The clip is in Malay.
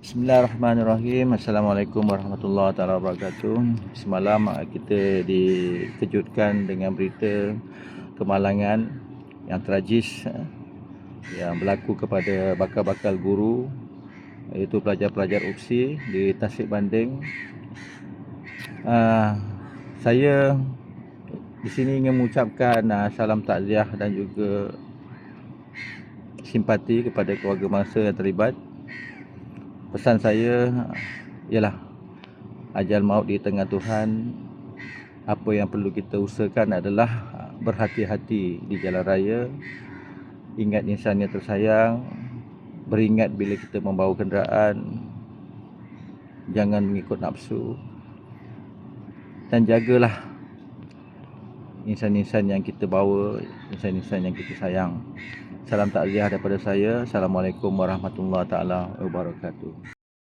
Bismillahirrahmanirrahim. Assalamualaikum warahmatullahi taala wabarakatuh. Semalam ah, kita dikejutkan dengan berita kemalangan yang tragis ah, yang berlaku kepada bakal-bakal guru iaitu pelajar-pelajar UPSI di Tasik Banding. Uh, saya di sini ingin mengucapkan uh, salam takziah dan juga simpati kepada keluarga mangsa yang terlibat pesan saya ialah ajal maut di tengah Tuhan apa yang perlu kita usahakan adalah berhati-hati di jalan raya ingat insan yang tersayang beringat bila kita membawa kenderaan jangan mengikut nafsu dan jagalah insan-insan yang kita bawa insan-insan yang kita sayang Salam takziah daripada saya. Assalamualaikum warahmatullahi taala wabarakatuh.